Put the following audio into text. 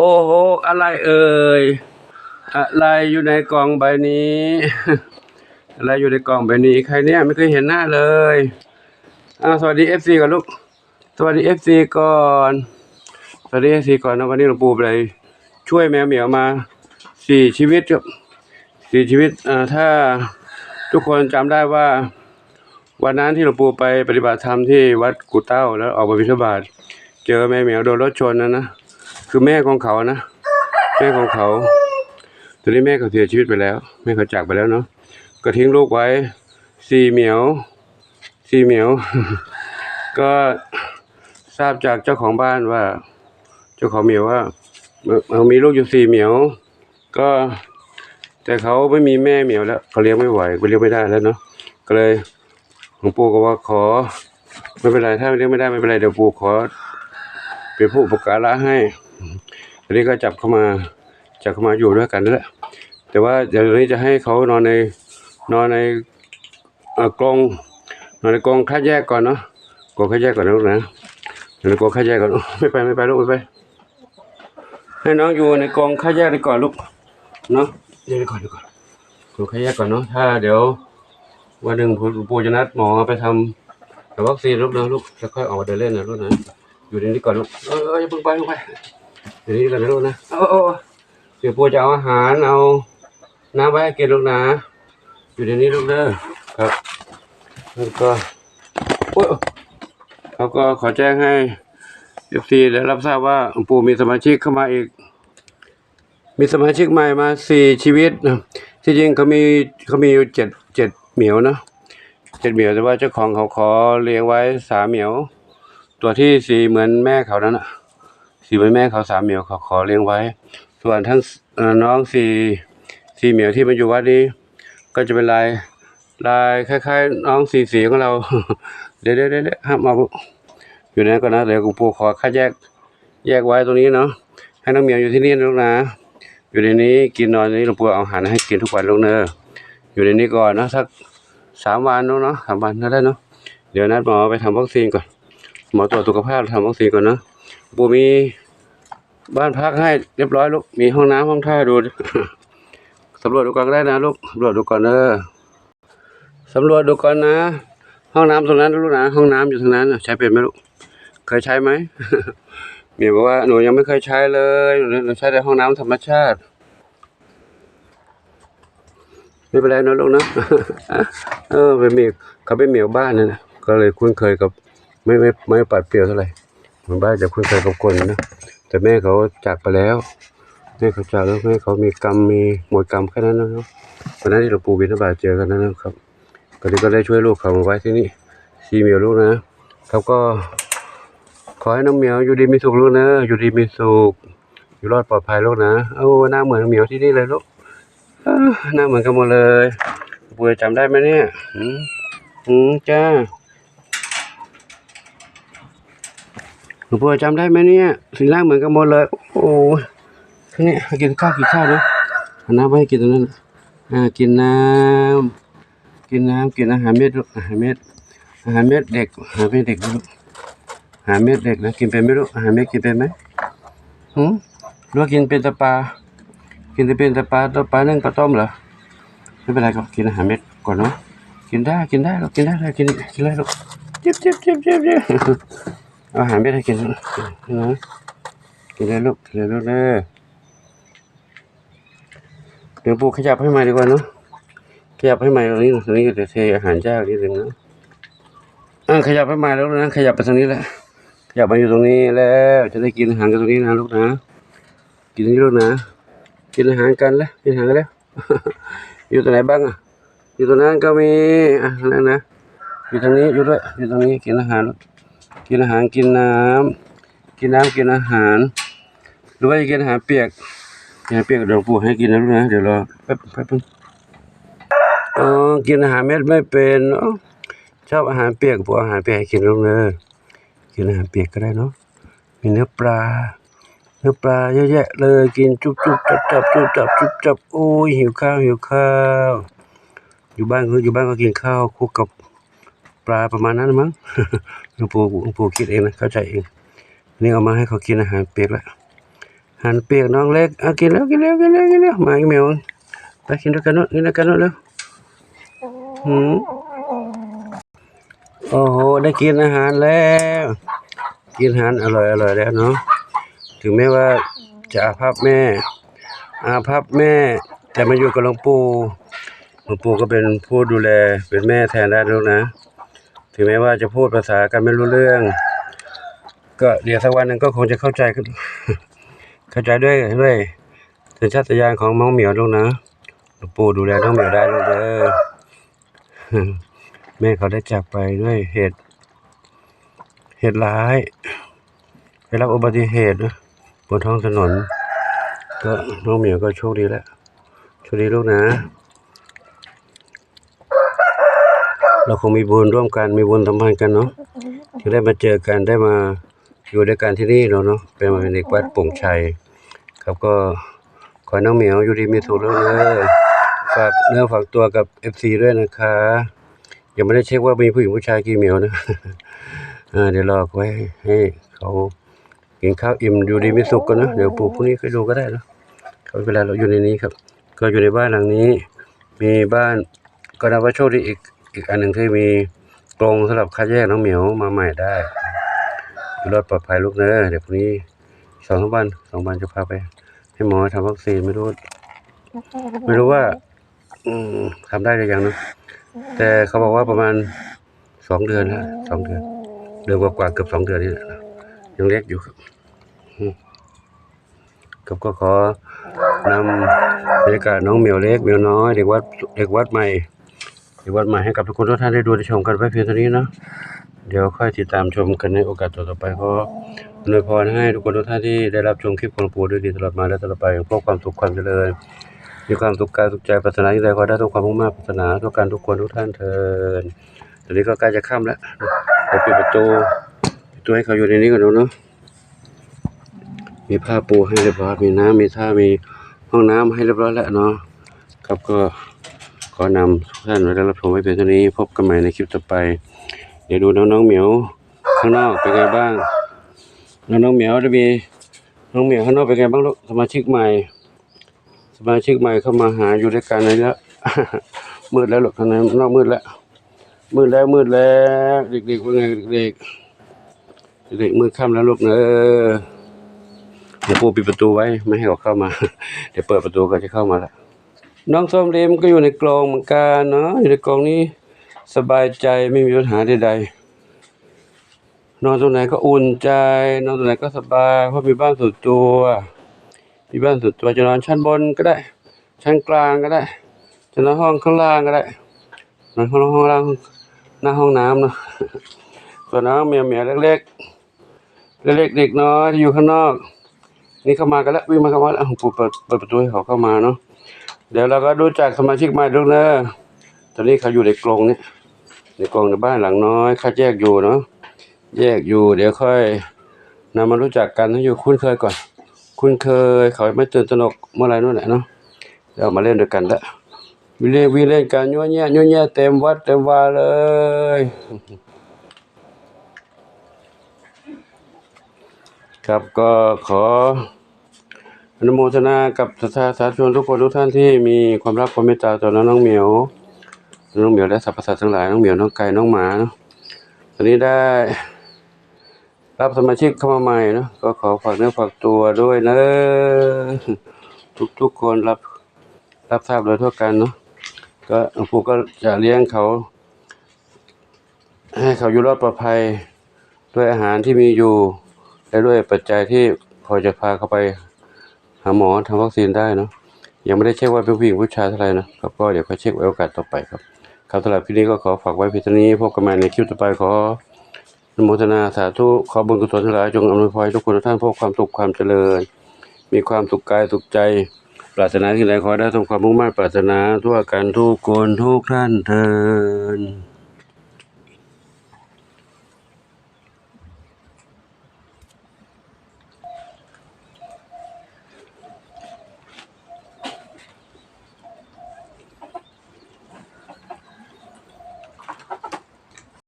โอ้โห อะไรเอ่ย อะไรอยู่ในกล่องใบนี้ อะไรอยู่ในกล่องใบนี้ ใครเนี่ยไม่เคยเห็นหน้าเลยอาสวัสดีเอฟซีก่อนลูก สวัสดีเอฟซีก่อน สวัสดีเอฟซีก่อนนะวันนี้หลวงปู่ไปช่วยแมวเหมียวมาสี่ชีวิตครับสี่ชีวิตอ่าถ้าทุกคนจำได้ว่า วันนั้นที่หลวงปู่ไปปฏิบัติธรรมที่วัดกุเต้าแล้วออกมาบิณฑบาตเจอแม่เหมียวโดนรถชนนะนะ คือแม่ของเขานะ แม่ของเขา ตอนนี้แม่เขาเสียชีวิตไปแล้ว แม่เขาจากไปแล้วเนาะก็ทิ้งลูกไว้สี่เหมียวสี่เหมียว ก็ทราบจากเจ้าของบ้านว่า เจ้าของเหมียวว่าเอ่อเอ่อมีลูกอยู่สี่เหมียว ก็ แต่เขาไม่มีแม่เหมียวแล้วเขาเลี้ยงไม่ไหวก็เลี้ยงไม่ได้แล้วเนาะก็เลยหลวงปู่ก็ว่าขอ ไม่เป็นไรถ้าเลี้ยงไม่ได้ไม่เป็นไรเดี๋ยวปู่ขอเป็นผู้อุปการะให้ ทีนี้ก็จับเข้ามาจับเข้ามาอยู่ด้วยกันนั่นแหละแต่ว่าเดี๋ยวนี้จะให้เขานอนในนอนในเอ่อกรงนอนในกรงคัดแยกก่อนเนาะกรงคัดแยกก่อนนะลูกนะนอนในกรงคัดแยกก่อนไม่ไปไม่ไปลูกไม่ไป ให้น้องอยู่ในกรงคัดแยกดีก่อนลูกเนาะเดี๋ยวก่อนเดี๋ยวก่อนกรงคัดแยกก่อนเนาะถ้าเดี๋ยววันหนึ่งปู่ปู่จะนัดหมอไปทำแต่วัคซีนลูกนะลูกจะค่อยออกมาเดินเล่นนะลูกนะอยู่ในนี้ก่อนลูกเออเอออย่าเพิ่งไปลูกไป อยู่ในนี้ก่อนนะลูกนะเออเออเออเดี๋ยวปู่จะเอาอาหารเอาน้ำไว้ให้กินลูกนะ อยู่ในนี้ลูกเด้อครับแล้วก็โอ้ยเขาก็ขอแจ้งให้เอฟซีได้รับทราบว่าหลวงปู่มีสมาชิกเข้ามาอีก มีสมาชิกใหม่มาสี่ชีวิตนะที่จริงเขามีเขามีอยู่เจ็ดเจ็ดเหมียวนะเจ็ดเหมียวแต่ว่าเจ้าของเขาขอเลี้ยงไว้สามเหมียว ตัวที่สี่เหมือนแม่เขานั้นนะ สี่เหมือนแม่เขาสามเหมียวเขาขอเลี้ยงไว้ ส่วนทั้งน้องสี่สี่เหมียวที่มาอยู่วัดนี้ ก็จะเป็นลายลายคล้ายๆ น้องสีสีของเรา เดี๋ยวเดี๋ยวเดี๋ยวเดี๋ยวห้ามเอาอยู่นั้นก่อนนะเดี๋ยวกูปูขอคัดแยกแยกไว้ตรงนี้เนาะให้น้องเหมียวอยู่ที่นี่นะลูกนะ อยู่ในนี้กินนอนในนี้หลวงปู่เอาอาหารให้กินทุกวันลูกเนอะอยู่ในนี้ก่อนนะสักสามวันเนาะเนาะสามวันนั่นได้เนาะเดี๋ยวนัดหมอไปทำวัคซีนก่อนหมอตรวจสุขภาพทำวัคซีนก่อนเนาะ ปู่มีบ้านพักให้เรียบร้อยลูก มีห้องน้ำห้องท่าดู สำรวจดูก่อนก็ได้นะลูก สำรวจดูก่อนเนอสำรวจดูก่อนนะ ห้องน้ำตรงนั้นลูกนะ ห้องน้ำอยู่ตรงนั้นใช้เป็นไหมลูก เคยใช้ไหมเมียบอกว่าหนูยังไม่เคยใช้เลยหนูใช้แต่ห้องน้ำธรรมชาติ ไม่เป็นไรนะลูกนะ เออเป็นเมียเขาเป็นเมียบ้านนะนก็เลยคุ้นเคยกับ ไม่ไม่ไม่ปัดเปรียวเท่าไหร่ มือนบ้านจะคุ้นเคยกับคนนะแต่แม่เขาจากไปแล้วแม่เขาจากแล้วแม่เขามีกรรมมีหมดกรรมแค่นั้นนะเนาะวันนั้นที่หลวงปู่บิณฑบาตเจอกันนะนครับก็เลยก็ได้ช่วยลูกเขาไว้ที่นี่ชีเมียวลูกนะเขาก็ ขอให้น้องเหมียวอยู่ดีมีสุขลูกนะ อยู่ดีมีสุขอยู่รอดปลอดภัยลูกนะเอ้าหน้าเหมือนเหมียวที่นี่เลยลูกหน้าเหมือนกันหมดเลยป่วยจำได้ไหมเนี่ยอืมอืมจ้า หลวงปู่จำได้ไหมเนี่ยสีหน้าเหมือนกันหมดเลย โอ้ยนี่กินข้าวกินข้าวนะเอาน้ำไว้ให้กินตรงนั้นอ่ากินน้ำกินน้ำกินอาหารเม็ดลูกอาหารเม็ดอาหารเม็ดเด็กอาหารเม็ดเด็กลูกอาหารเม็ดเด็กนะกินเป็นไหมลูกอาหารเม็ดกินเป็นไหมหืมหรือว่ากินเป็นแต่ปลากินแต่เป็นแต่ปลาตัวปลานึ่งปลาต้มเหรอไม่เป็นไรก็กินอาหารเม็ดก่อนเนาะกินได้กินได้ลูกกินได้เลยกินกินเลยลูกจิบจิบจิบจิบจิบ อาหารเม็ดให้กินนะกินเลยลูกกินเลยลูกเด้อเดี๋ยวปูขยับให้ใหม่ดีกว่าเนาะขยับให้ใหม่ตรงนี้ตรงนี้เดี๋ยวเทอาหารยากนิดนึงนะอ่าขยับไปใหม่แล้วนะขยับไปทางนี้แหละขยับมาอยู่ตรงนี้แล้วจะได้กินอาหารกันตรงนี้นะลูกนะกินตรงนี้ลูกนะกินอาหารกันแล้วกินอาหารกันแล้วอยู่ตรงไหนบ้างอะอยู่ตรงนั้นก็มีอะนั่นนะอยู่ตรงนี้อยู่ด้วยอยู่ตรงนี้กินอาหารลู กินอาหารกินน้ำกินน้ำกินอาหาร หรือว่าจะกินอาหารเปียกอาหารเปียกเดี๋ยวปู่ให้กินนะลูกนะเดี๋ยวรอแป๊บแป๊บนึงอ๋อกินอาหารเม็ดไม่เป็นเนาะชอบอาหารเปียกพวกอาหารเปียกให้กินลงเลยกินอาหารเปียกก็ได้เนาะมีเนื้อปลาเนื้อปลาเยอะแยะเลยกินจุบจุบจับจับจุบจับจุบจับโอ้ยหิวข้าวหิวข้าว อยู่บ้านก็อยู่บ้านก็กินข้าวคลุกกับ ปลาประมาณนั้นมั้งหลวงปู่หลวงปู่คิดเองนะเข้าใจเอง นี่เอามาให้เขากินอาหารเปียกแล้วหันเปียกน้องเล็กเอากินแล้วกินแล้วกินแล้วกินแล้วมาอีเมลไปกินด้วยกันเนอะกินด้วยกันเนอะเร็วหืมโอ้โหได้กินอาหารแล้ว กินอาหารอร่อยอร่อยแล้วเนาะถึงแม้ว่าจะอาภัพแม่ อาภัพแม่ แต่มาอยู่กับหลวงปู่หลวงปู่ก็เป็นผู้ดูแลเป็นแม่แทนได้ลูกนะ ถึงแม้ว่าจะพูดภาษากันไม่รู้เรื่อง ก็เดี๋ยวสักวันหนึ่งก็คงจะเข้าใจเข้าใจด้วยด้วยสัญชาตญาณของน้องเหมียวลูกนะหลวงปู่ดูแลน้องเหมียวได้ลูกเด้อแม่เขาได้จากไปด้วยเหตุ เหตุร้ายได้รับอุบัติเหตุบนท้องถนน ก็น้องเหมียวก็โชคดีแล้วโชคดีลูกนะ เราคงมีบุญร่วมกันมีบุญสัมพันธ์กันเนาะที่ได้มาเจอกันได้มาอยู่ด้วยกันที่นี่เนาะเนาะเป็นมาเป็นเด็กวัดโป่งชัย ครับก็ขอให้น้องเหมียวอยู่ดีมีสุขแล้วเนอะฝากเนื้อฝากตัวกับ FC ด้วยนะคะยังไม่ได้เช็คว่ามีผู้หญิงผู้ชายกี่เหมียวนะอ่าเดี๋ยวรอไว้ให้เขากินข้าวอิ่มอยู่ดีมีสุขกันนะเดี๋ยวปลูกพรุ่งนี้ค่อยดูก็ได้เนอะเขาเวลาเราอยู่ในนี้ครับ ก็อยู่ในบ้านหลังนี้ มีบ้านก็นับว่าโชคดีอีก อีกอันหนึ่งที่มีกรงสำหรับคัดแยกน้องเหมียวมาใหม่ได้รอดปลอดภัยลูกเนอะเดี๋ยวพรุ่งนี้สองสามวันสองวันจะพาไป ให้หมอทำวัคซีนไม่รู้ไม่รู้ว่า อืมทำได้หรือยังเนะแต่เขาบอกว่าประมาณสองเดือนนะสองเดือนเดือนกว่าๆเกือบสองเดือนนี่แหละยังเล็กอยู่ครับครับก็ขอนำบรรยากาศน้องเหมียวเล็กเหมียวน้อย เด็กวัดเด็กวัดใหม่ เด็กวัดใหม่ให้กับทุกคนทุกท่านได้ดูได้ชมกันไว้เพียงเท่านี้เนาะเดี๋ยวค่อยติดตามชมกันในโอกาสต่อไปขออวยพรให้ทุกคนทุกท่านที่ได้รับชมคลิปของหลวงปู่ด้วยดีตลอดมาและตลอดไปพบความสุขความเจริญมีความสุขกายสุขใจปรารถนาอย่างใดขอได้ทุกความมุ่งมั่นปรารถนาทุกการทุกคนทุกท่านเทินตอนนี้ก็ใกล้จะค่ำแล้วเดี๋ยวปิดประตูประตูให้เขาอยู่ในนี้ก่อนดูเนาะมีผ้าปูให้เรียบร้อยมีน้ำมีท่ามีห้องน้ำให้เรียบร้อยแล้วเนาะครับก็ ขอนำทุกท่านไว้ได้รับชมไว้เพียงเท่านี้ พบกันใหม่ในคลิปต่อไป เดี๋ยวดูน้องๆเหมียวข้างนอกเป็นไงบ้าง น้องๆเหมียวจะมีน้องเหมียวข้างนอกเป็นไงบ้างลูกสมาชิกใหม่ สมาชิกใหม่เข้ามาหาอยู่ด้วยกันเลยแล้วมืดแล้วหรอกทางนั้นนอกมืดแล้ว มืดแล้วมืดแล้ว เด็กๆว่าไงเด็กๆเด็กมืดค่ำแล้วลูกเนอะเดี๋ยวปูปิดประตูไว้ไม่ให้เขาเข้ามา เดี๋ยวเปิดประตูก็จะเข้ามาแล้ว น้องส้มเรมก็อยู่ในกรงเหมือนกันเนาะอยู่ในกรงนี้สบายใจไม่มีปัญหาใดๆนอนตรงไหนก็อุ่นใจ นอนตรงไหนก็สบายเพราะมีบ้านส่วนตัวมีบ้านส่วนตัวจะนอนชั้นบนก็ได้ ชั้นกลางก็ได้จะนอนห้องข้างล่างก็ได้นอนห้องห้องล่างหน้าห้องน้ำเนาะส่วนน้องเมียเมียเล็กๆเล็กๆเด็กน้อยที่อยู่ข้างนอก นี่เข้ามากันแล้ววิ่งมาเข้ามาแล้วปูเปิดเปิดประตูให้เขาเข้ามาเนาะ เดี๋ยวเราก็ดูจากสมาชิกใหม่ลูกเนอะตอนนี้เขาอยู่ในกรงเนี่ยในกรงในบ้านหลังน้อยคัดแยกอยู่เนาะแยกอยู่ เดี๋ยวค่อยนำมารู้จักกันให้อยู่คุ้นเคยก่อน คุ้นเคยเขาไม่ตื่นตระหนกเมื่อไรนู่นแหละเนาะเดี๋ยวมาเล่นด้วยกันละวิเล่นวิเล่นกันยั่วแย่ยั่วแย่เต็มวัดเต็มวาเลยครับก็ขอ อนุโมทนากับศรัทธาสาธุชนทุกคนทุกท่านที่มีความรักความเมตตาต่อน้องน้องเหมียว น้องเหมียวและสรรพสัตว์ทั้งหลายน้องเหมียวน้องไก่น้องหมาเนาะตอนนี้ได้ รับสมาชิกเข้ามาใหม่เนอะก็ขอฝากเนื้อฝากตัวด้วยนะทุกทุกคนรับรับทราบโดยทั่วกันเนาะก็หลวงปู่ก็จะเลี้ยงเขาให้เขาอยู่รอดปลอดภัยด้วยอาหารที่มีอยู่และด้วยปัจจัยที่พอจะพาเขาไปาหมอทำวัคซีนได้เนาะยังไม่ได้เช็คว่าเป็นผู้หญิงผู้ชายเท่าไหร่นะครับก็เดี๋ยวค่อยเช็คไว้โอกาสต่อไปครับครับสำหรับคลิปนี้ก็ขอฝากไว้เพียงเท่านี้พบกันใหม่ในคลิปต่อไปขออนุโมทนาสาธุขอบุญกุศลทั้งหลายจงอำนวยพรทุกคนทุกท่านพบความสุขความเจริญ มีความสุขกายสุขใจ ปรารถนาที่ใดขอได้สมความมุ่งมั่นปรารถนาทั่วกันทุกคนทุกท่านเทิน